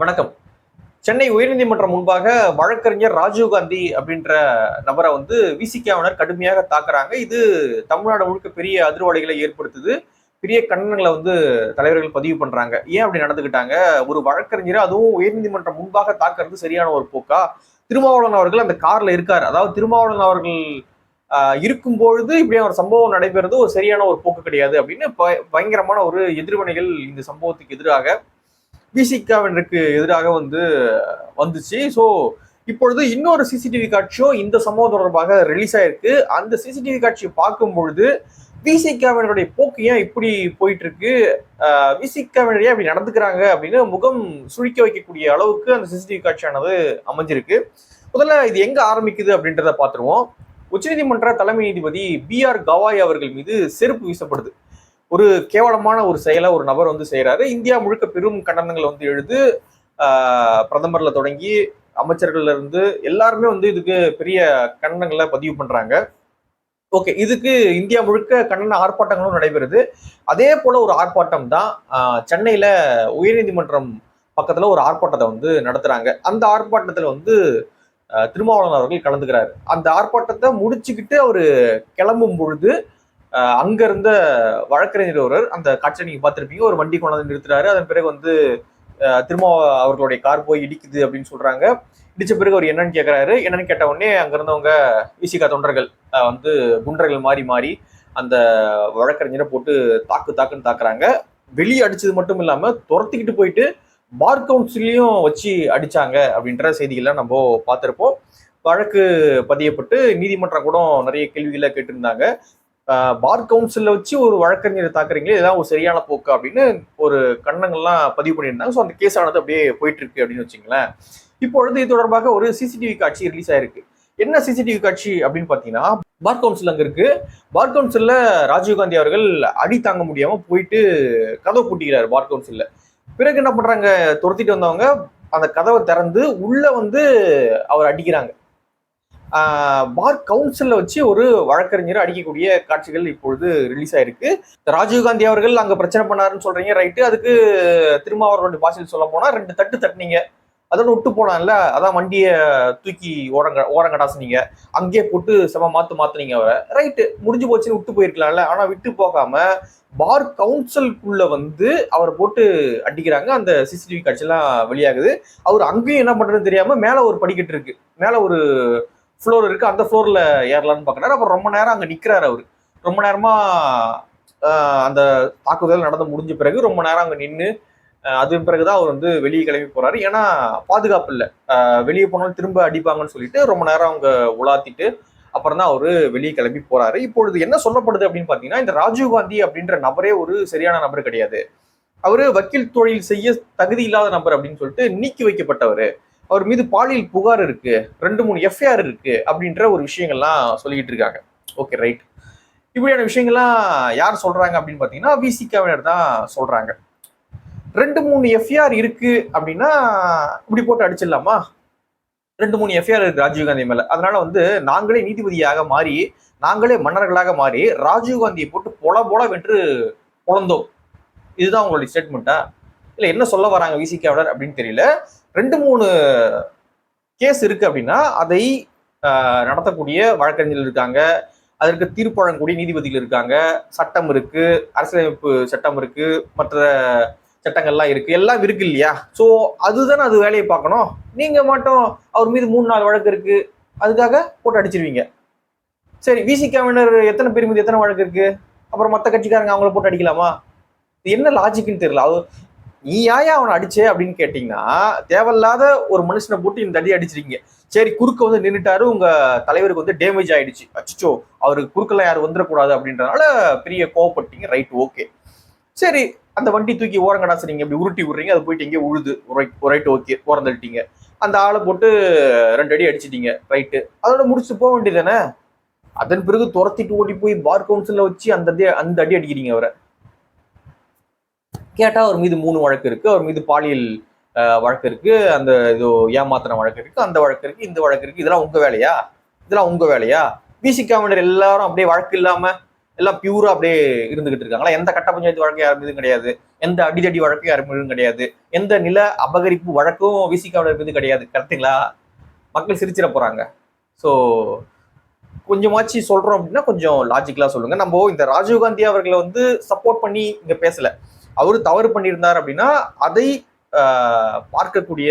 வணக்கம். சென்னை உயர்நீதிமன்றம் முன்பாக வழக்கறிஞர் ராஜீவ்காந்தி அப்படின்ற நபரை வந்து விசிகாவினர் கடுமையாக தாக்குறாங்க. இது தமிழ்நாடு முழுக்க பெரிய அதிர்வலைகளை ஏற்படுத்துது. பெரிய கண்டனங்களை வந்து தலைவர்கள் பதிவு பண்றாங்க. ஏன் அப்படி நடந்துக்கிட்டாங்க ஒரு வழக்கறிஞரை அதுவும் உயர்நீதிமன்றம் முன்பாக தாக்குறது சரியான ஒரு போக்கா? திருமாவளவன் அவர்கள் அந்த கார்ல இருக்காரு. அதாவது திருமாவளவன் அவர்கள் இருக்கும் பொழுது இப்படி ஒரு சம்பவம் நடைபெறது ஒரு சரியான ஒரு போக்கு கிடையாது அப்படின்னு பயங்கரமான ஒரு எதிர்வினைகள் இந்த சம்பவத்துக்கு எதிராக விசிகாவினருக்கு எதிராக வந்து வந்துச்சு. ஸோ இப்பொழுது இன்னொரு சிசிடிவி காட்சியும் இந்த சம்பவம் தொடர்பாக ரிலீஸ் ஆயிருக்கு. அந்த சிசிடிவி காட்சியை பார்க்கும் பொழுது விசிகாவினருடைய போக்கு ஏன் இப்படி போயிட்டு இருக்கு விசிகாவினர் ஏன் நடந்துக்கிறாங்க அப்படின்னு முகம் சுழிக்க வைக்கக்கூடிய அளவுக்கு அந்த சிசிடிவி காட்சியானது அமைஞ்சிருக்கு. முதல்ல இது எங்க ஆரம்பிக்குது அப்படின்றத பார்த்துருவோம். உச்சநீதிமன்ற தலைமை நீதிபதி பி ஆர் கவாய் அவர்கள் மீது செருப்பு வீசப்படுது. ஒரு கேவலமான ஒரு செயலை ஒரு நபர் வந்து செய்கிறாரு இந்தியா முழுக்க பெரும் கண்டனங்களை வந்து எழுது பிரதமரில் பிரதமர்ல தொடங்கி அமைச்சர்கள்ல இருந்து எல்லாருமே வந்து இதுக்கு பெரிய கண்டனங்களை பதிவு பண்றாங்க. ஓகே இதுக்கு இந்தியா முழுக்க கண்டன ஆர்ப்பாட்டங்களும் நடைபெறுது. அதே போல ஒரு ஆர்ப்பாட்டம் தான் சென்னையில் சென்னையில உயர்நீதிமன்றம் பக்கத்துல ஒரு ஆர்ப்பாட்டத்தை வந்து நடத்துறாங்க. அந்த ஆர்ப்பாட்டத்துல வந்து திருமாவளவன் அவர்கள் கலந்துக்கிறாரு. அந்த ஆர்ப்பாட்டத்தை முடிச்சுக்கிட்டு அவர் கிளம்பும் பொழுது அங்க இருந்த வழக்கறிஞர் ஒருவர் அந்த காட்சியை நீங்க பார்த்துருப்பீங்க. ஒரு வண்டி கொண்டாந்து நிறுத்துறாரு. அதன் பிறகு வந்து திரும்ப அவர்களுடைய கார் போய் இடிக்குது அப்படின்னு சொல்றாங்க. இடிச்ச பிறகு அவர் என்னன்னு கேட்கறாரு என்னன்னு கேட்ட உடனே அங்க இருந்தவங்க விசிகா தொண்டர்கள் வந்து குண்டர்கள் மாறி மாறி அந்த வழக்கறிஞரை போட்டு தாக்கு தாக்குன்னு தாக்குறாங்க. வெளியே அடிச்சது மட்டும் இல்லாம துரத்திக்கிட்டு போயிட்டு பார் கவுன்சிலையும் வச்சு அடிச்சாங்க அப்படின்ற செய்திகள்லாம் நம்ம பார்த்துருப்போம். வழக்கு பதியப்பட்டு நீதிமன்றம் கூட நிறைய கேள்விகளை கேட்டிருந்தாங்க. பார் கவுன்சிலில் வச்சு ஒரு வழக்கறிஞரை தாக்குறீங்களே இதெல்லாம் ஒரு சரியான போக்கு அப்படின்னு ஒரு கண்ணங்கள்லாம் பதிவு பண்ணியிருந்தாங்க. ஸோ அந்த கேஸ் ஆனது அப்படியே போயிட்டு இருக்கு அப்படின்னு வச்சுங்களேன். இப்பொழுது இது தொடர்பாக ஒரு சிசிடிவி காட்சி ரிலீஸ் ஆயிருக்கு. என்ன சிசிடிவி காட்சி அப்படின்னு பார்த்தீங்கன்னா பார் கவுன்சில் அங்கே இருக்கு. பார் கவுன்சிலில் ராஜீவ்காந்தி அவர்கள் அடி தாங்க முடியாமல் போயிட்டு கதவை பூட்டிக்கிறாரு பார் கவுன்சிலில். பிறகு என்ன பண்ணுறாங்க துரத்திட்டு வந்தவங்க அந்த கதவை திறந்து உள்ளே வந்து அவர் அடிக்கிறாங்க. பார் கவுன்சில்ல வச்சு ஒரு வழக்கறிஞர் அடிக்கக்கூடிய காட்சிகள் இப்பொழுது ரிலீஸ் ஆயிருக்கு. ராஜீவ்காந்தி அவர்கள் அங்க பிரச்சனை பண்ணாருன்னு சொல்றீங்க ரைட்டு அதுக்கு திருமாவளவனுடைய பாஷையில் சொல்ல போனா ரெண்டு தட்டு தட்டினீங்க. அதோட விட்டு போனான்ல அதான் வண்டியை தூக்கி ஓரங்க ஓரங்கடாசுனீங்க. அங்கேயே போட்டு செம மாத்து மாத்துனீங்க அவரை. ரைட்டு முடிஞ்சு போச்சுன்னு விட்டு போயிருக்கலாம்ல. ஆனா விட்டு போகாம பார் கவுன்சிலுக்குள்ள வந்து அவரை போட்டு அடிக்கிறாங்க. அந்த சிசிடிவி காட்சியெல்லாம் வெளியாகுது. அவர் அங்கேயும் என்ன பண்றதுன்னு தெரியாம மேல ஒரு படிக்கட்டு இருக்கு. மேல ஒரு ஃப்ளோர் இருக்குது அந்த ஃப்ளோரில் ஏறலாம்னு பார்க்குறாரு. அப்புறம் ரொம்ப நேரம் அங்கே நிற்கிறார் அவர். ரொம்ப நேரமாக அந்த தாக்குதல் நடந்து முடிஞ்ச பிறகு ரொம்ப நேரம் அங்கே நின்று அதன் பிறகுதான் அவர் வந்து வெளியே கிளம்பி போறாரு. ஏன்னா பாதுகாப்பு இல்லை. வெளியே போனாலும் திரும்ப அடிப்பாங்கன்னு சொல்லிட்டு ரொம்ப நேரம் அவங்க உலாத்திட்டு அப்புறம் தான் அவரு வெளியே கிளம்பி போறாரு. இப்பொழுது என்ன சொல்லப்படுது அப்படின்னு பாத்தீங்கன்னா இந்த ராஜீவ்காந்தி அப்படின்ற நபரே ஒரு சரியான நபர் கிடையாது. அவரு வக்கீல் தொழில் செய்ய தகுதி இல்லாத நபர் அப்படின்னு சொல்லிட்டு நீக்கி வைக்கப்பட்டவர். அவர் மீது பாலியல் புகார் இருக்கு ரெண்டு மூணு எஃப்ஐஆர் இருக்கு அப்படின்ற ஒரு விஷயங்கள்லாம் சொல்லிக்கிட்டு இருக்காங்க. ஓகே ரைட் இப்படியான விஷயங்கள்லாம் யார் சொல்றாங்க அப்படின்னு பாத்தீங்கன்னா விசிகாவினர் தான் சொல்றாங்க. ரெண்டு மூணு எஃப்ஐஆர் இருக்கு அப்படின்னா இப்படி போட்டு அடிச்சிடலாமா? ரெண்டு மூணு எஃப்ஐஆர் இருக்கு ராஜீவ்காந்தி மேல. அதனால வந்து நாங்களே நீதிபதியாக மாறி நாங்களே மன்னர்களாக மாறி ராஜீவ்காந்தியை போட்டு பொல பொல வென்று பொழந்தோம் இதுதான் உங்களுடைய ஸ்டேட்மெண்ட்டா இல்ல என்ன சொல்ல வராங்க விசிகாவினர் அப்படின்னு தெரியல. ரெண்டு மூணு கேஸ் இருக்கு அப்படின்னா அதை நடத்தக்கூடிய வழக்கறிஞர்கள் இருக்காங்க. அதற்கு தீர்ப்பு வழங்கக்கூடிய நீதிபதிகள் இருக்காங்க. சட்டம் இருக்கு அரசியலமைப்பு சட்டம் இருக்கு மற்ற சட்டங்கள்லாம் இருக்கு. எல்லாம் இருக்கு இல்லையா? ஸோ அதுதானே அது வேலையை பார்க்கணும். நீங்க மட்டும் அவர் மீது மூணு நாலு வழக்கு இருக்கு. அதுக்காக போட்டு அடிச்சிருவீங்க. சரி விசிகாவினர் எத்தனை பேர் மீது எத்தனை வழக்கு இருக்கு? அப்புறம் மற்ற கட்சிக்காரங்க அவங்கள போட்டு அடிக்கலாமா? இது என்ன லாஜிக்னு தெரியல. அது நீ ஏன் அவனை அடிச்சே அப்படின்னு கேட்டீங்கன்னா தேவையில்லாத ஒரு மனுஷனை போட்டு இந்த அடி அடிச்சிருக்கீங்க. சரி குறுக்க வந்து நின்றுட்டாரு உங்க தலைவருக்கு வந்து டேமேஜ் ஆயிடுச்சு. அச்சோ அவருக்கு குறுக்கெல்லாம் யாரும் வந்துடக்கூடாது அப்படின்றனால பெரிய கோவப்பட்டீங்க. ரைட் ஓகே சரி அந்த வண்டி தூக்கி ஓரங்கடா நீங்க இப்படி உருட்டி விடுறீங்க. அது போயிட்டு இங்கே உழுது. ரைட் ஓகே ஓரந்தள்ளிட்டீங்க. அந்த ஆளை போட்டு ரெண்டு அடி அடிச்சிட்டீங்க. ரைட்டு அதோட முடிச்சு போக வேண்டியதானே அதன் பிறகு துரத்திட்டு ஓடி போய் பார் கவுன்சிலில் வச்சு அந்த அடி அந்த அடி அடிக்கிறீங்க அவரை. கேட்டால் அவர் மீது மூணு வழக்கு இருக்குது அவர் மீது பாலியல் வழக்கு இருக்கு. அந்த இது ஏமாத்தின வழக்கு இருக்கு. அந்த வழக்கு இருக்கு. இந்த வழக்கு இருக்கு. இதெல்லாம் உங்க வேலையா? இதெல்லாம் உங்க வேலையா? விசிகாவினர் எல்லாரும் அப்படியே வழக்கு இல்லாம எல்லாம் பியூரா அப்படியே இருந்துகிட்டு இருக்காங்களா? எந்த கட்ட பஞ்சாயத்து வழக்கு யார் மீதும் கிடையாது. எந்த அடிதடி வழக்கு யார் மீதும் கிடையாது. எந்த நில அபகரிப்பு வழக்கும் விசிகாவினர் மீது கிடையாது. கரெக்டுங்களா மக்கள் சிரிச்சிட போறாங்க. ஸோ கொஞ்சமாச்சு சொல்றோம் அப்படின்னா கொஞ்சம் லாஜிக்கலா சொல்லுங்க. நம்ம இந்த ராஜீவ்காந்தி அவர்களை வந்து சப்போர்ட் பண்ணி இங்க பேசல. அவர் தவறு பண்ணியிருந்தார் அப்படின்னா அதை ஆஹ், பார்க்கக்கூடிய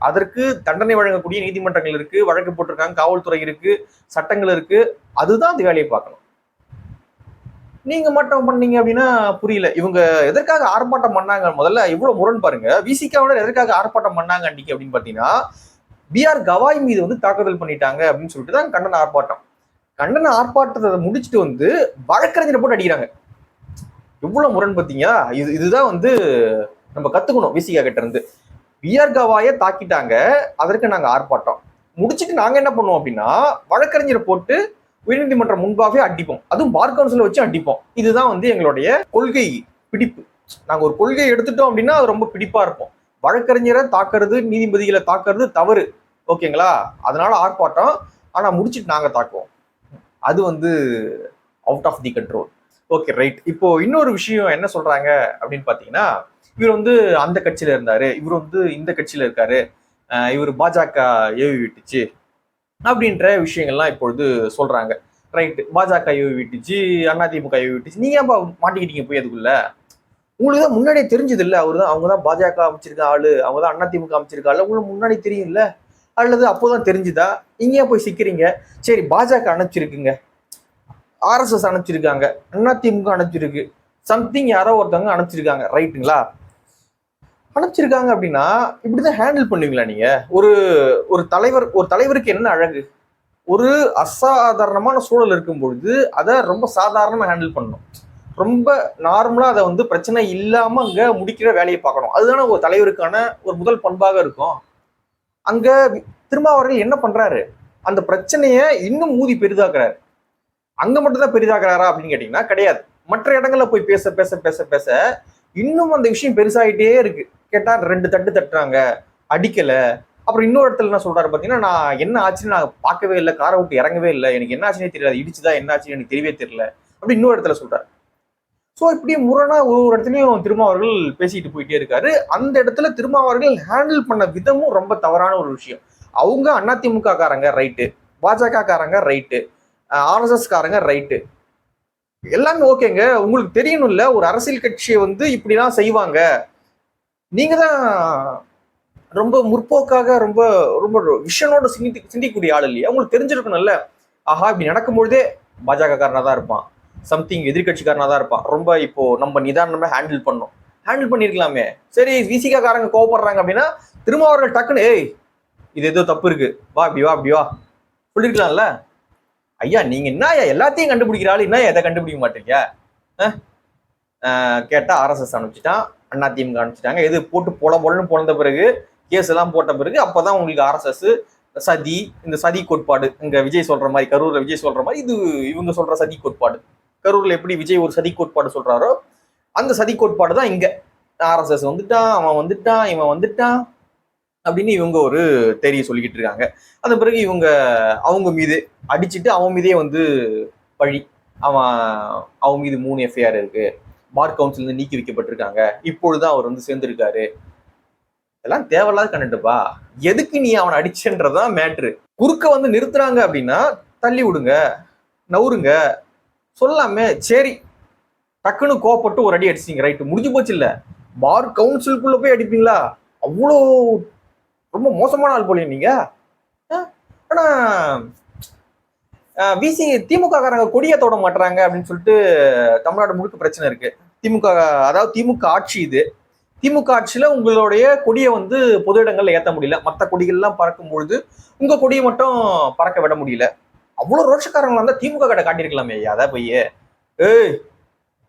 அதற்கு தண்டனை வழங்கக்கூடிய நீதிமன்றங்கள் இருக்கு வழக்கு போட்டிருக்காங்க காவல்துறை இருக்கு சட்டங்கள் இருக்கு அதுதான் அந்த வேலையை பார்க்கணும். நீங்க மட்டும் பண்ணீங்க அப்படின்னா புரியல. இவங்க எதற்காக ஆர்ப்பாட்டம் பண்ணாங்க? முதல்ல இவ்வளவு முரண் பாருங்க. விசிகாவினர் எதற்காக ஆர்ப்பாட்டம் பண்ணாங்க அன்னைக்கு அப்படின்னு பாத்தீங்கன்னா பிஆர் கவாய் மீது வந்து தாக்குதல் பண்ணிட்டாங்க அப்படின்னு சொல்லிட்டு தான் கண்டன ஆர்ப்பாட்டம். கண்டன ஆர்ப்பாட்டத்தை முடிச்சுட்டு வந்து வழக்கறிஞரை போட்டு அடிக்கிறாங்க. எவ்வளவு முரண் பார்த்தீங்க இது இதுதான் வந்து நம்ம கத்துக்கணும் விசிகா கிட்ட இருந்து. பிஆர் கவாயை தாக்கிட்டாங்க. அதற்கு நாங்க ஆர்ப்பாட்டம். முடிச்சுட்டு நாங்க என்ன பண்ணுவோம் அப்படின்னா வழக்கறிஞரை போட்டு உயர்நீதிமன்றம் முன்பாகவே அடிப்போம். அதுவும் பார் கவுன்சில வச்சு அடிப்போம். இதுதான் வந்து எங்களுடைய கொள்கை பிடிப்பு. நாங்க ஒரு கொள்கையை எடுத்துட்டோம் அப்படின்னா அது ரொம்ப பிடிப்பா இருப்போம். வழக்கறிஞரை தாக்குறது நீதிபதிகளை தாக்குறது தவறு. ஓகேங்களா? அதனால ஆர்ப்பாட்டம். ஆனா முடிச்சுட்டு நாங்க தாக்குவோம். அது வந்து out of the control okay right இப்போ இன்னொரு விஷயம் என்ன சொல்றாங்க அப்படின்னு பாத்தீங்கன்னா இவர் வந்து அந்த கட்சியில இருந்தாரு இவர் வந்து இந்த கட்சியில இருக்காரு இவர் பாஜக ஏவி விட்டுச்சு அப்படின்ற விஷயங்கள்லாம் இப்பொழுது சொல்றாங்க. ரைட் பாஜக ஏவி விட்டுச்சு அதிமுக ஏவி விட்டுச்சு. நீங்க ஏன்பா மாட்டிக்கிட்டீங்க போய் அதுக்குள்ள? உங்களுக்கு தான் முன்னாடியே தெரிஞ்சது இல்லை அவர் தான் அவங்க தான் பாஜக அமைச்சிருக்க ஆளு அவங்க தான் அதிமுக அமைச்சிருக்க ஆளு. உங்களுக்கு முன்னாடி தெரியும்ல? அல்லது அப்போதான் தெரிஞ்சுதா? இங்கேயே ஏன் போய் சிக்கிறீங்க? சரி பாஜக அணைச்சிருக்குங்க. ஆர்எஸ்எஸ் அனுப்பிச்சிருக்காங்க. அதிமுக அனுப்பிச்சிருக்கு. சம்திங் யாரோ ஒருத்தவங்க அனுப்பிச்சிருக்காங்க. ரைட்டுங்களா அனுப்பிச்சிருக்காங்க அப்படின்னா இப்படிதான் ஹேண்டில் பண்ணுவீங்களா நீங்க? ஒரு ஒரு தலைவர் ஒரு தலைவருக்கு என்ன அழகு? ஒரு அசாதாரணமான சூழல் இருக்கும் பொழுது அதை ரொம்ப சாதாரணமா ஹேண்டில் பண்ணணும். ரொம்ப நார்மலா அதை வந்து பிரச்சனை இல்லாம அங்க முடிக்கிற வேலையை பார்க்கணும். அதுதானே ஒரு தலைவருக்கான ஒரு முதல் பண்பாக இருக்கும். அங்க அவர்கள் என்ன பண்றாரு? அந்த பிரச்சனையை இன்னும் ஊதி பெரிதாக்குறாரு. அங்க மட்டும்தான் பெரிதாகிறாரா அப்படின்னு கேட்டீங்கன்னா கிடையாது. மற்ற இடங்கள்ல போய் பேச பேச பேச பேச இன்னும் அந்த விஷயம் பெருசாகிட்டே இருக்கு. கேட்டா ரெண்டு தட்டு தட்டுறாங்க. அடிக்கல. அப்புறம் இன்னொரு இடத்துல என்ன சொல்றாரு பாத்தீங்கன்னா நான் என்ன ஆச்சுன்னு நான் பார்க்கவே இல்லை. காரை விட்டு இறங்கவே இல்லை. எனக்கு என்ன ஆச்சுன்னே தெரியாது இடிச்சுதா என்ன ஆச்சுன்னு எனக்கு தெரியவே தெரியல. அப்படி இன்னொரு இடத்துல சொல்றாரு. ஸோ இப்படி முரணா ஒரு ஒரு இடத்துலையும் திருமாவர்கள் பேசிட்டு போயிட்டே இருக்காரு. அந்த இடத்துல திருமாவர்கள் ஹேண்டில் பண்ண விதமும் ரொம்ப தவறான ஒரு விஷயம். அவங்க அதிமுக காரங்க ரைட்டு பாஜக காரங்க ரைட்டு ஆர்எஸ்எஸ் காரங்க ரைட்டு எல்லாமே ஓகேங்க. உங்களுக்கு தெரியணும்ல ஒரு அரசியல் கட்சியை வந்து இப்படிலாம் செய்வாங்க. நீங்க தான் ரொம்ப முற்போக்காக ரொம்ப ரொம்ப விஷனோட சிந்தி சிந்திக்கக்கூடிய ஆள் இல்லையா? உங்களுக்கு தெரிஞ்சிருக்கணும்ல. ஆஹா இப்படி நடக்கும்பொழுதே பாஜக காரனா தான் இருப்பான். சம்திங் எதிர்கட்சிக்காரனா தான் இருப்பான். ரொம்ப இப்போ நம்ம நிதானமாக ஹேண்டில் பண்ணோம். ஹேண்டில் பண்ணிருக்கலாமே. சரி விசிகா காரங்க கோவப்படுறாங்க அப்படின்னா திரும்ப அவர்கள் டக்குன்னு ஏய் இது ஏதோ தப்பு இருக்கு. வா அப்படி வா அப்படி வா. சொல்லிருக்கலாம்ல. ஐயா நீங்க என்ன ஐயா எல்லாத்தையும் கண்டுபிடிக்கிற ஆளு? என்ன எதை கண்டுபிடிக்க மாட்டீங்க? கேட்டா ஆர்எஸ்எஸ் அனுப்பிச்சிட்டான். அண்ணா திமுக அனுப்பிச்சிட்டாங்க. எது போட்டு பொல பொலன்னு பிறந்த பிறகு கேஸ் எல்லாம் போட்ட பிறகு அப்பதான் உங்களுக்கு ஆர்எஸ்எஸ் சதி இந்த சதி கோட்பாடு இங்க விஜய் சொல்ற மாதிரி கரூர்ல விஜய் சொல்ற மாதிரி இது இவங்க சொல்ற சதி கோட்பாடு. கரூர்ல எப்படி விஜய் ஒரு சதி கோட்பாடு சொல்றாரோ அந்த சதி கோட்பாடு தான் இங்க. ஆர்எஸ்எஸ் வந்துட்டான் அவன் வந்துட்டான் இவன் வந்துட்டான். அப்படின்னு இவங்க ஒரு தெரிய சொல்லிக்கிட்டு இருக்காங்க. அந்த பிறகு இவங்க அவங்க மீது அடிச்சுட்டு அவன் மீதே வந்து பழி. அவன் அவன் மீது மூணு எஃப்ஐஆர் இருக்கு. பார் கவுன்சில் இருந்து நீக்கி வைக்கப்பட்டிருக்காங்க இப்பொழுதுதான் அவர் வந்து சேர்ந்திருக்காரு. இதெல்லாம் தேவையில்லாத கண்டுப்பா எதுக்கு நீ அவனை அடிச்சன்றதான் மேட்ரு குறுக்க வந்து நிறுத்துறாங்க அப்படின்னா தள்ளி விடுங்க. நவுருங்க. சொல்லாமே சரி. டக்குன்னு கோவப்பட்டு ஒரு அடி அடிச்சிங்க ரைட்டு முடிஞ்சு போச்சு இல்ல. பார் கவுன்சிலுக்குள்ள போய் அடிப்பீங்களா? அவ்வளோ ரொம்ப மோசமான ஆள் போலயே நீங்க. ஆ? ஆனா விசி திமுக காரங்க கொடியை தொட மாட்டுறாங்க அப்படின்னு சொல்லிட்டு தமிழ்நாடு முழுக்க பிரச்சனை இருக்கு. திமுக அதாவது திமுக ஆட்சி இது. திமுக ஆட்சியில உங்களுடைய கொடியை வந்து பொது இடங்கள்ல ஏத்த முடியல. மற்ற கொடிகள்லாம் பறக்கும் பொழுது உங்க கொடியை மட்டும் பறக்க விட முடியல. அவ்வளவு ரோஷக்காரங்களா இருந்தா திமுக கடை காட்டியிருக்கலாமே ஐயா அதான் போய் ஏய்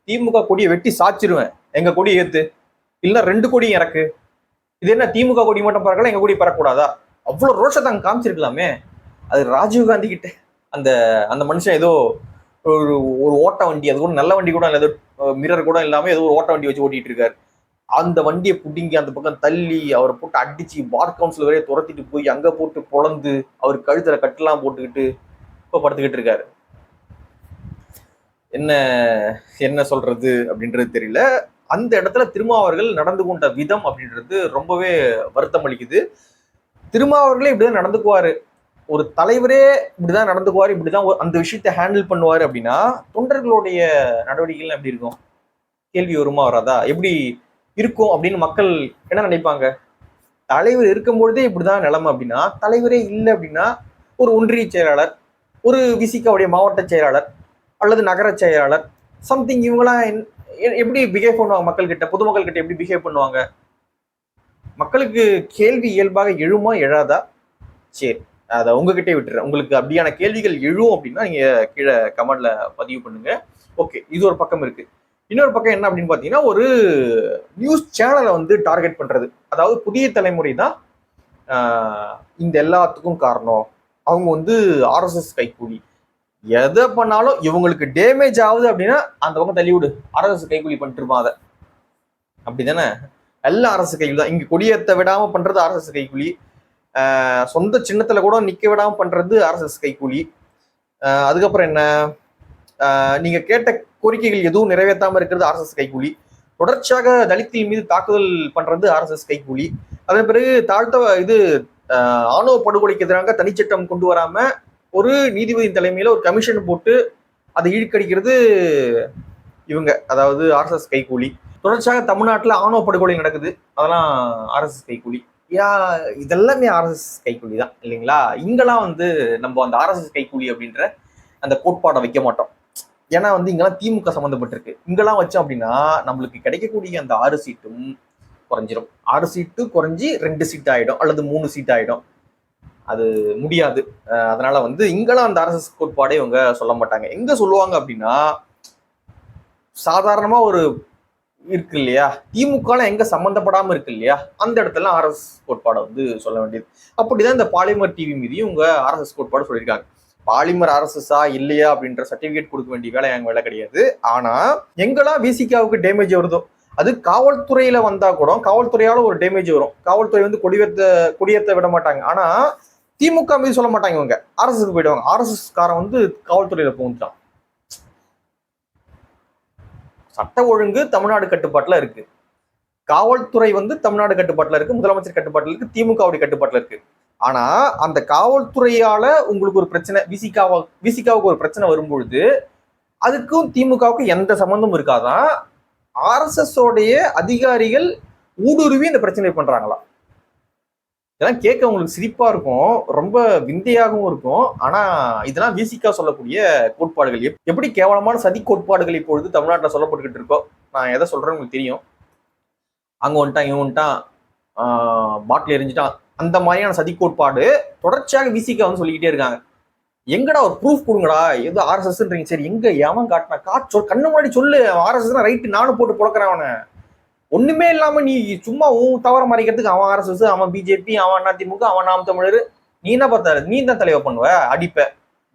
திமுக கொடியை வெட்டி சாச்சிருவேன் எங்க கொடியை ஏத்து. இல்லைன்னா ரெண்டு கொடியும் இறக்கு. இது என்ன திமுக கொடி மட்டும் பறக்கலாம் எங்க கொடி பறக்கக்கூடாதா? அவ்வளவு ரோஷத்தை அங்க காமிச்சிருக்கலாமே. அது ராஜீவ் காந்தி கிட்ட அந்த அந்த மனுஷன் ஏதோ ஒரு ஒரு ஓட்ட வண்டி அது கூட நல்ல வண்டி கூட இல்லை ஏதோ மிரர் கூட இல்லாம ஏதோ ஒரு ஓட்ட வண்டி வச்சு ஓட்டிட்டு இருக்காரு. அந்த வண்டியை பிடிங்கி அந்த பக்கம் தள்ளி அவரை போட்டு அடிச்சு பார் கவுன்சில் வரைய துரத்திட்டு போய் அங்க போட்டு பொழந்து அவர் கழுத்துல கட்டெல்லாம் போட்டுக்கிட்டு இப்போ படுத்துக்கிட்டு இருக்காரு. என்ன என்ன சொல்றது அப்படின்றது தெரியல. அந்த இடத்துல திருமாவர்கள் நடந்து கொண்ட விதம் அப்படின்றது ரொம்பவே வருத்தம் அளிக்குது. திருமாவர்களே இப்படிதான் நடந்துக்குவாரு. ஒரு தலைவரே இப்படிதான் நடந்துக்குவாரு இப்படிதான் ஒரு- அந்த விஷயத்தை ஹேண்டில் பண்ணுவாரு அப்படின்னா தொண்டர்களுடைய நடவடிக்கைகள் எப்படி இருக்கும்? கேள்வி வருமா வராதா? எப்படி இருக்கும் அப்படின்னு மக்கள் என்ன நினைப்பாங்க? தலைவர் இருக்கும்பொழுதே இப்படிதான் நிலைமை அப்படின்னா தலைவரே இல்லை அப்படின்னா ஒரு ஒன்றிய செயலாளர் ஒரு விசிகாவுடைய மாவட்ட செயலாளர் அல்லது நகர செயலாளர் சம்திங் இவங்களாம் எப்படி பிஹேவ் பண்ணுவாங்க மக்கள்கிட்ட? பொதுமக்கள் கிட்ட எப்படி பிஹேவ் பண்ணுவாங்க? மக்களுக்கு கேள்வி இயல்பாக எழுமா எழாதா? சரி அதை உங்ககிட்டே விட்டுறேன். உங்களுக்கு அப்படியான கேள்விகள் எழும் அப்படின்னா நீங்க கீழே கமெண்ட்ல பதிவு பண்ணுங்க. ஓகே இது ஒரு பக்கம் இருக்கு. இன்னொரு பக்கம் என்ன அப்படின்னு பார்த்தீங்கன்னா ஒரு நியூஸ் சேனலை வந்து டார்கெட் பண்றது. அதாவது புதிய தலைமுறை தான் இந்த எல்லாத்துக்கும் காரணம். அவங்க வந்து ஆர்எஸ்எஸ் கைக்கூலி. எதை பண்ணாலும் இவங்களுக்கு டேமேஜ் ஆகுது அப்படின்னா அந்த பக்கம் தள்ளி விடு. அரசு கைக்கூலி பண்ணிட்டு இருப்பான் அதை. அப்படிதானே? எல்லாம் அரசு கைகூலி தான். இங்க கொடியேற்ற விடாம பண்றது அரசு கைக்கூலி சொந்த சின்னத்துல கூட நிக்க விடாம பண்றது அரசு கைக்கூலி அதுக்கப்புறம் என்ன? நீங்க கேட்ட கோரிக்கைகள் எதுவும் நிறைவேற்றாம இருக்கிறது அரசு கைக்கூலி தொடர்ச்சியாக தலித்தின் மீது தாக்குதல் பண்றது ஆர்எஸ்எஸ் கைக்கூலி அதன் பிறகு தாழ்த்த இது ஆணவ படுகொலைக்கு எதிராக தனிச்சட்டம் கொண்டு வராம ஒரு நீதிபதி தலைமையில் ஒரு கமிஷன் போட்டு அதை இழுக்கடிக்கிறது இவங்க அதாவது ஆர்எஸ்எஸ் கைக்கூலி. தொடர்ச்சியாக தமிழ்நாட்டில் ஆணவ படுகொலை நடக்குது. அதெல்லாம் ஆர்எஸ்எஸ் கைக்கூலி. யா இதெல்லாமே ஆர்எஸ்எஸ் கைக்கூலி தான் இல்லைங்களா? இங்கெல்லாம் வந்து நம்ம அந்த ஆர்எஸ்எஸ் கைக்கூலி அப்படின்ற அந்த கோட்பாடை வைக்க மாட்டோம். ஏன்னா வந்து இங்கெல்லாம் திமுக சம்மந்தப்பட்டிருக்கு. இங்கெல்லாம் வச்சோம் அப்படின்னா நம்மளுக்கு கிடைக்கக்கூடிய அந்த ஆறு சீட்டும் குறைஞ்சிரும். ஆறு சீட்டு குறைஞ்சி ரெண்டு சீட் ஆகிடும் அல்லது மூணு சீட் ஆகிடும் அது முடியாது. அதனால வந்து இங்கெல்லாம் அந்த அரசு கோட்பாடே இவங்க சொல்ல மாட்டாங்க. எங்க சொல்லுவாங்க அப்படின்னா சாதாரணமா ஒரு இருக்கு இல்லையா? திமுக எங்க சம்மந்தப்படாம இருக்கு இல்லையா? அந்த இடத்துல ஆர்எஸ் கோட்பாடை வந்து சொல்ல வேண்டியது. அப்படிதான் இந்த பாலிமர் டிவி மீதியும் இவங்க ஆர்எஸ்எஸ் கோட்பாடு சொல்லியிருக்காங்க. பாலிமர் ஆர்எஸ்எஸ்ஸா இல்லையா அப்படின்ற சர்டிபிகேட் கொடுக்க வேண்டிய வேலை எங்க வேலை கிடையாது. ஆனா எங்கெல்லாம் விசிகாவுக்கு டேமேஜ் வருதோ அது காவல்துறையில வந்தா கூட காவல்துறையால ஒரு டேமேஜ் வரும். காவல்துறை வந்து கொடியேற்ற கொடியேற்ற விட மாட்டாங்க. ஆனா திமுக மீது சொல்ல மாட்டாங்க இவங்க. ஆர்எஸ்எஸ்க்கு போயிடுவாங்க. ஆர்எஸ்எஸ் காரன் வந்து காவல்துறையில போகுதுதான் சட்ட ஒழுங்கு தமிழ்நாடு கட்டுப்பாட்டுல இருக்கு. காவல்துறை வந்து தமிழ்நாடு கட்டுப்பாட்டுல இருக்கு. முதலமைச்சர் கட்டுப்பாட்டுல இருக்கு. திமுகவுடைய கட்டுப்பாட்டுல இருக்கு. ஆனா அந்த காவல்துறையால உங்களுக்கு ஒரு பிரச்சனை விசிகாவா விசிகாவுக்கு ஒரு பிரச்சனை வரும்பொழுது அதுக்கும் திமுகவுக்கும் எந்த சம்மந்தமும் இருக்காதான் ஆர்எஸ்எஸ் உடைய அதிகாரிகள் ஊடுருவி இந்த பிரச்சனை பண்றாங்களா? இதெல்லாம் கேட்க உங்களுக்கு சிரிப்பா இருக்கும் ரொம்ப விந்தையாகவும் இருக்கும். ஆனா இதெல்லாம் வீசிக்கா சொல்லக்கூடிய கோட்பாடுகள். எப்படி கேவலமான சதி கோட்பாடுகள் இப்பொழுது தமிழ்நாட்டில் சொல்லப்பட்டுக்கிட்டு இருக்கோ? நான் எதை சொல்றேன்னு உங்களுக்கு தெரியும். அங்க வந்துட்டான் இவன் வந்துட்டான் பாட்டில் எரிஞ்சிட்டான். அந்த மாதிரியான சதி கோட்பாடு தொடர்ச்சியாக விசிகா வந்து சொல்லிக்கிட்டே இருக்காங்க. எங்கடா ஒரு ப்ரூஃப் கொடுங்கடா? ஏதோ ஆர்எஸ்எஸ்ன்றீங்க சரி எங்க? எவன் காட்டினா காட் சொல் கண்ணு முன்னாடி சொல்லு. ஆர்எஸ்எஸ் ரைட்டு நானும் போட்டு புழக்கிறேன் அவனை. ஒண்ணுமே இல்லாம நீ சும்மா உன் தவற மறைக்கிறதுக்கு அவன் ஆர்எஸ்எஸ் அவன் பிஜேபி அவன் அதிமுக அவன் நாம் தமிழர். நீ என்ன பார்த்தாரு நீ தான் தலைவர் பண்ணுவ அடிப்ப.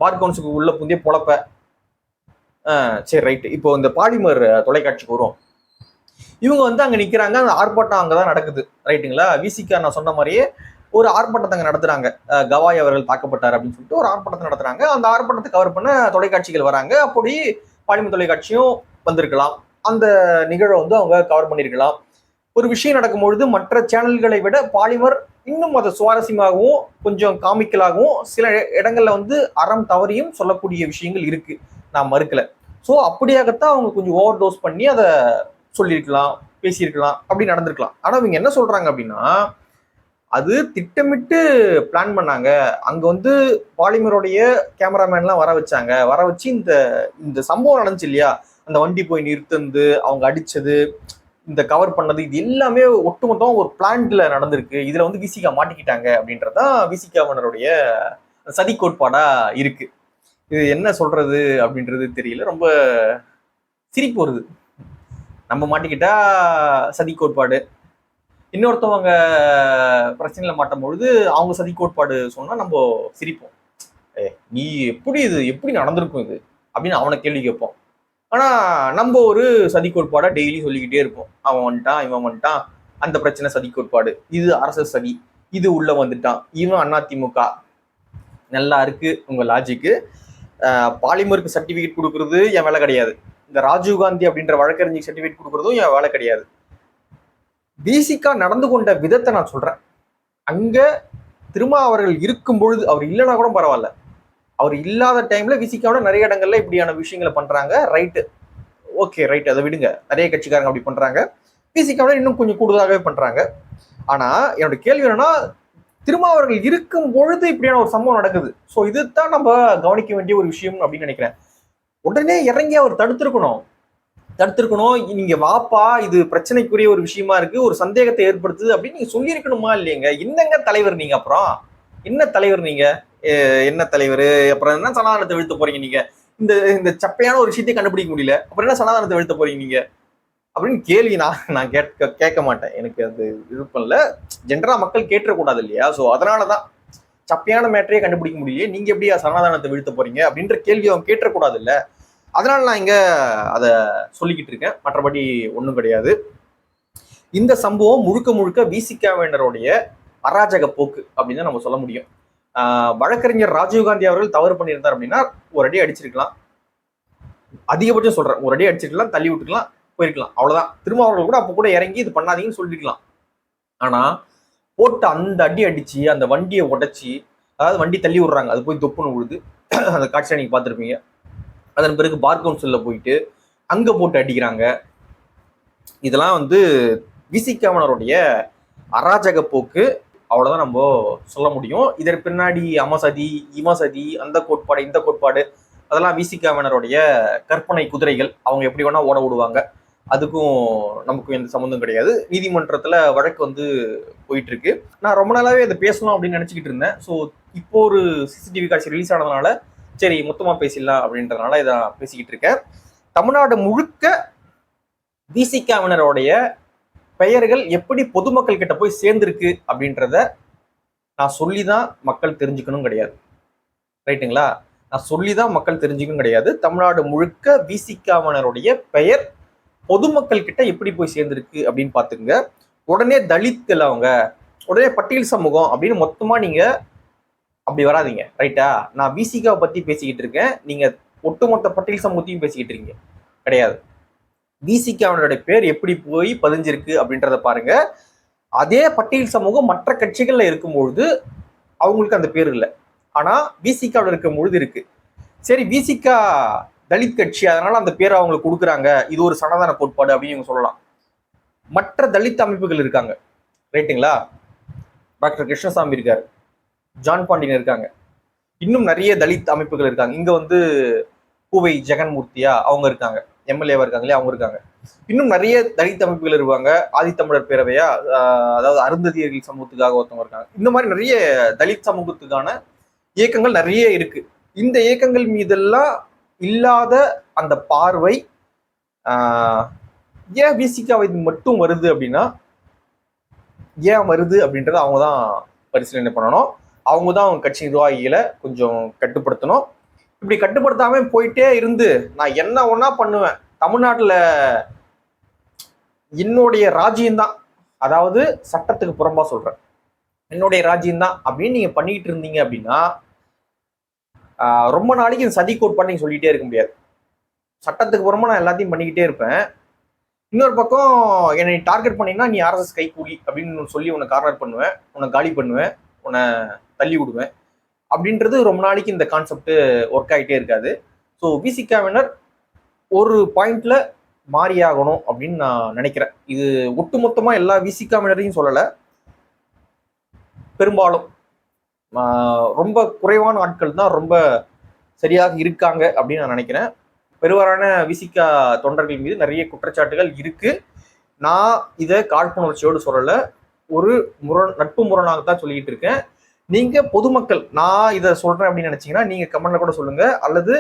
பார் கவுன்சிலுக்கு உள்ள புந்திய பொழப்ப. சரி ரைட்டு இப்போ இந்த பாலிமர் தொலைக்காட்சிக்கு வரும் இவங்க வந்து அங்க நிக்கிறாங்க அந்த ஆர்ப்பாட்டம் அங்கதான் நடக்குது. ரைட்டுங்களா விசிகா நான் சொன்ன மாதிரியே ஒரு ஆர்ப்பாட்டத்தை அங்க நடத்துறாங்க. கவாய் அவர்கள் தாக்கப்பட்டார் அப்படின்னு சொல்லிட்டு ஒரு ஆர்ப்பாட்டத்தை நடத்துறாங்க. அந்த ஆர்ப்பாட்டத்தை கவர் பண்ண தொலைக்காட்சிகள் வராங்க. அப்படி பாலிமர் தொலைக்காட்சியும் வந்திருக்கலாம். அந்த நிகழ்வை வந்து அவங்க கவர் பண்ணியிருக்கலாம் ஒரு விஷயம் நடக்கும்பொழுது மற்ற சேனல்களை விட பாலிமர் இன்னும் அதை சுவாரஸ்யமாகவும் கொஞ்சம் காமிக்கலாகவும் சில இடங்கள்ல வந்து அறம் தவறியும் சொல்லக்கூடிய விஷயங்கள் இருக்கு. நான் மறுக்கல. ஸோ அப்படியாகத்தான் அவங்க கொஞ்சம் ஓவர் டோஸ் பண்ணி அதை சொல்லியிருக்கலாம் பேசியிருக்கலாம் அப்படி நடந்திருக்கலாம். ஆனால் இவங்க என்ன சொல்றாங்க அப்படின்னா அது திட்டமிட்டு பிளான் பண்ணாங்க. அங்கே வந்து பாலிமருடைய கேமராமேன்லாம் வர வச்சாங்க. வர வச்சு இந்த இந்த சம்பவம் நடந்துச்சு இல்லையா? அந்த வண்டி போய் நிறுத்துனது அவங்க அடிச்சது இந்த கவர் பண்ணது இது எல்லாமே ஒட்டுமொத்தம் ஒரு பிளான்ட்ல நடந்திருக்கு. இதுல வந்து விசிகா மாட்டிக்கிட்டாங்க அப்படின்றதான் விசிகாவனருடைய சதி கோட்பாடா இருக்கு. இது என்ன சொல்றது அப்படின்றது தெரியல. ரொம்ப சிரிப்பு வருது. நம்ம மாட்டிக்கிட்டா சதி கோட்பாடு. இன்னொருத்தவங்க பிரச்சனையில மாட்டும் பொழுது அவங்க சதி கோட்பாடு சொன்னா நம்ம சிரிப்போம். ஏ நீ எப்படி இது எப்படி நடந்திருக்கும் இது? அப்படின்னு அவனை கேள்வி கேட்போம். ஆனா நம்ம ஒரு சதி கோட்பாடாக டெய்லி சொல்லிக்கிட்டே இருப்போம். அவன் வந்துட்டான் இவன் வந்துட்டான் அந்த பிரச்சனை சதி கோட்பாடு இது அரசு சதி. இது உள்ள வந்துட்டான். இவன் அதிமுக நல்லா இருக்கு உங்க லாஜிக்கு பாலிமருக்கு சர்டிபிகேட் கொடுக்கறது என் வேலை கிடையாது. இந்த ராஜீவ் காந்தி அப்படின்ற வழக்கறிஞர் சர்டிபிகேட் கொடுக்கறதும் என் வேலை கிடையாது. பேசிக்கா நடந்து கொண்ட விதத்தை நான் சொல்றேன். அங்க திருமா அவர்கள் இருக்கும் பொழுது அவர் இல்லைன்னா கூட பரவாயில்ல. அவர் இல்லாத டைம்ல விசிக்காவோட நிறைய இடங்கள்ல இப்படியான விஷயங்களை பண்றாங்க. ரைட்டு ஓகே ரைட் அதை விடுங்க. நிறைய கட்சிக்காரங்க அப்படி பண்றாங்க. விசிக்காவோட இன்னும் கொஞ்சம் கூடுதலாகவே பண்றாங்க. ஆனா என்னோட கேள்வி என்னன்னா திருமாவர்கள் இருக்கும் பொழுது இப்படியான ஒரு சம்பவம் நடக்குது. ஸோ இதுதான் நம்ம கவனிக்க வேண்டிய ஒரு விஷயம் அப்படின்னு நினைக்கிறேன். உடனே இறங்கி அவர் தடுத்திருக்கணும். தடுத்திருக்கணும். நீங்க வாப்பா இது பிரச்சனைக்குரிய ஒரு விஷயமா இருக்கு. ஒரு சந்தேகத்தை ஏற்படுத்துது அப்படின்னு நீங்க சொல்லியிருக்கணுமா இல்லையங்க என்னங்க தலைவர் நீங்க அப்புறம்? என்ன தலைவர் நீங்க? என்ன தலைவர்? அப்புறம் என்ன சனாதனத்தை வீழ்த்த போறீங்க நீங்க? இந்த இந்த சப்பையான ஒரு விஷயத்தையும் கண்டுபிடிக்க முடியல. அப்புறம் என்ன சனாதனத்தை வீழ்த்த போறீங்க நீங்க? அப்படின்னு கேள்வி நான் நான் கேட்க கேட்க மாட்டேன். எனக்கு அது விருப்பம் இல்லை. ஜென்ரலா மக்கள் கேட்டுறக்கூடாது இல்லையா? ஸோ அதனாலதான் சப்பையான மேட்டரையே கண்டுபிடிக்க முடியலையே. நீங்க எப்படி சனாதனத்தை வீழ்த்த போறீங்க? அப்படின்ற கேள்வி அவங்க கேட்டுறக்கூடாது இல்ல. அதனால நான் இங்க அதை சொல்லிக்கிட்டு இருக்கேன். மற்றபடி ஒன்றும் கிடையாது. இந்த சம்பவம் முழுக்க முழுக்க விசிகாவினருடைய அராஜக போக்கு அப்படின்னு தான் நம்ம சொல்ல முடியும். வழக்கறிஞர் ராஜீவ்காந்தி அவர்கள் தவறு பண்ணியிருந்தார் அப்படின்னா ஒரு அடி அடிச்சிருக்கலாம். அதிகபட்சம் சொல்றேன் ஒரு அடி அடிச்சிருக்கலாம் தள்ளி விட்டுக்கலாம் போயிருக்கலாம். அவ்வளவுதான். திருமாவளவர்கள் கூட அப்ப கூட இறங்கி இது பண்ணாதீங்கன்னு சொல்லிருக்கலாம். ஆனா போட்டு அந்த அடி அடிச்சு அந்த வண்டியை உடைச்சி அதாவது வண்டி தள்ளி விடுறாங்க. அது போய் தொப்புன்னு விழுது அந்த காட்சியை நீங்க பார்த்துருப்பீங்க. அதன் பிறகு பார் கவுன்சில்ல போயிட்டு அங்க போட்டு அடிக்கிறாங்க. இதெல்லாம் வந்து விசிகாமனருடைய அராஜக போக்கு அவ்வளோதான் நம்ம சொல்ல முடியும். இதற்கு பின்னாடி அமசதி இமசதி அந்த கோட்பாடு இந்த கோட்பாடு அதெல்லாம் விசிகாமனருடைய கற்பனை குதிரைகள் அவங்க எப்படி வேணால் ஓட விடுவாங்க. அதுக்கும் நமக்கும் எந்த சம்மந்தம் கிடையாது. நீதிமன்றத்தில் வழக்கு வந்து போயிட்டு இருக்கு நான் ரொம்ப நாளாவே அதை பேசணும் அப்படின்னு நினச்சிக்கிட்டு இருந்தேன். ஸோ இப்போ ஒரு சிசிடிவி காட்சி ரிலீஸ் ஆனதுனால சரி மொத்தமாக பேசிடலாம் அப்படின்றதுனால இதை பேசிக்கிட்டு இருக்கேன். தமிழ்நாடு முழுக்க விசிகாவினருடைய பெயர்கள் எப்படி பொதுமக்கள் கிட்ட போய் சேர்ந்திருக்கு அப்படின்றத நான் சொல்லி தான் மக்கள் தெரிஞ்சுக்கணும் கிடையாது. ரைட்டுங்களா? நான் சொல்லி தான் மக்கள் தெரிஞ்சுக்கணும் கிடையாது. தமிழ்நாடு முழுக்க விசிகாவினருடைய பெயர் பொதுமக்கள் கிட்ட எப்படி போய் சேர்ந்திருக்கு அப்படின்னு பார்த்துங்க உடனே தலித்கள் அவங்க உடனே பட்டியல் சமூகம் அப்படின்னு மொத்தமாக நீங்கள் அப்படி வராதிங்க. ரைட்டா? நான் விசிகாவை பற்றி பேசிக்கிட்டு இருக்கேன். நீங்கள் ஒட்டுமொத்த பட்டியல் சமூகத்தையும் பேசிக்கிட்டு இருக்கீங்க. கிடையாது. விசிகாவினுடைய பேர் எப்படி போய் பதிஞ்சிருக்கு அப்படின்றத பாருங்க. அதே பட்டியல் சமூகம் மற்ற கட்சிகளில் இருக்கும்பொழுது அவங்களுக்கு அந்த பேர் இல்லை. ஆனால் விசிகாவில் இருக்கும் பொழுது இருக்கு. சரி விசிகா தலித் கட்சி அதனால அந்த பேரை அவங்களுக்கு கொடுக்குறாங்க. இது ஒரு சனாதன கோட்பாடு அப்படின்னு சொல்லலாம். மற்ற தலித் அமைப்புகள் இருக்காங்க. ரைட்டுங்களா? டாக்டர் கிருஷ்ணசாமி இருக்கார். ஜான் பாண்டியன் இருக்காங்க. இன்னும் நிறைய தலித் அமைப்புகள் இருக்காங்க. இங்கே வந்து பூவை ஜெகன்மூர்த்தியா அவங்க இருக்காங்க. எம்எல்ஏவா இருக்காங்களே அவங்க இருக்காங்க. இன்னும் நிறைய தலித் அமைப்புகள் இருப்பாங்க. ஆதித்தமிழர் பேரவையா அதாவது அருந்ததியர்கள் சமூகத்துக்காக ஒருத்தவங்க இருக்காங்க. இந்த மாதிரி நிறைய தலித் சமூகத்துக்கான இயக்கங்கள் நிறைய இருக்கு. இந்த இயக்கங்கள் மீதெல்லாம் இல்லாத அந்த பார்வை ஏன் விசிகாவை மட்டும் வருது அப்படின்னா ஏன் வருது அப்படின்றத அவங்க தான் பரிசீலனை பண்ணணும். அவங்க தான் அவங்க கட்சி நிர்வாகிகளை கொஞ்சம் கட்டுப்படுத்தணும். இப்படி கட்டுப்படுத்தாம போயிட்டே இருந்து நான் என்ன ஒன்னா பண்ணுவேன்? தமிழ்நாட்டில் என்னுடைய ராஜ்யம்தான். அதாவது சட்டத்துக்கு புறம்பா சொல்றேன். என்னுடைய ராஜ்யம்தான் அப்படின்னு நீங்க பண்ணிட்டு இருந்தீங்க அப்படின்னா ரொம்ப நாளைக்கு இந்த சதி கோட்பாடு நீங்கள் சொல்லிகிட்டே இருக்க முடியாது. சட்டத்துக்கு புறமா நான் எல்லாத்தையும் பண்ணிக்கிட்டே இருப்பேன். இன்னொரு பக்கம் என்னை டார்கெட் பண்ணீங்கன்னா நீ ஆர்எஸ்எஸ் கைக்கூலி அப்படின்னு சொல்லி உன்னை கார்னர் பண்ணுவேன். உன்னை காலி பண்ணுவேன். உன்னை தள்ளி விடுவேன். அப்படின்றது ரொம்ப நாளைக்கு இந்த கான்செப்ட் ஒர்க் ஆகிட்டே இருக்காது. ஸோ விசிகாவினர் ஒரு பாயிண்ட்ல மாறியாகணும் அப்படின்னு நான் நினைக்கிறேன். இது ஒட்டுமொத்தமாக எல்லா விசிகாவினரையும் சொல்லலை. பெரும்பாலும். ரொம்ப குறைவான ஆட்கள் தான் ரொம்ப சரியாக இருக்காங்க அப்படின்னு நான் நினைக்கிறேன். பெருவாரான விசிகா தொண்டர்கள் மீது நிறைய குற்றச்சாட்டுகள் இருக்கு. நான் இதை காழ்ப்புணர்ச்சியோடு சொல்லலை. ஒரு முரண் நட்பு முரணாகத்தான் சொல்லிக்கிட்டு இருக்கேன். நீங்க பொதுமக்கள் நான் இதை சொல்றேன் அப்படின்னு நினைச்சீங்கன்னா நீங்க கமெண்ட்ல கூட சொல்லுங்க. அல்லது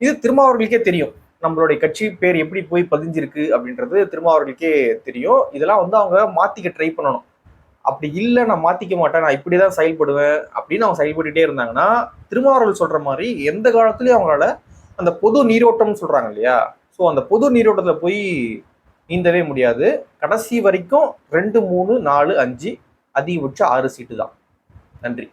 இது திருமாவர்களுக்கே தெரியும். நம்மளுடைய கட்சி பேர் எப்படி போய் பதிஞ்சிருக்கு அப்படின்றது திருமாவர்களுக்கே தெரியும். இதெல்லாம் வந்து அவங்க மாத்திக்க ட்ரை பண்ணணும். அப்படி இல்லை நான் மாத்திக்க மாட்டேன் நான் இப்படிதான் செயல்படுவேன் அப்படின்னு அவங்க செயல்பட்டுட்டே இருந்தாங்கன்னா திருமாவர்கள் சொல்ற மாதிரி எந்த காலத்துலயும் அவங்களால அந்த பொது நீரோட்டம்னு சொல்றாங்க இல்லையா? ஸோ அந்த பொது நீரோட்டத்தில் போய் நீந்தவே முடியாது. கடைசி வரைக்கும் ரெண்டு மூணு நாலு அஞ்சு அதிகபட்சம் ஆறு சீட்டு தான். நன்றி.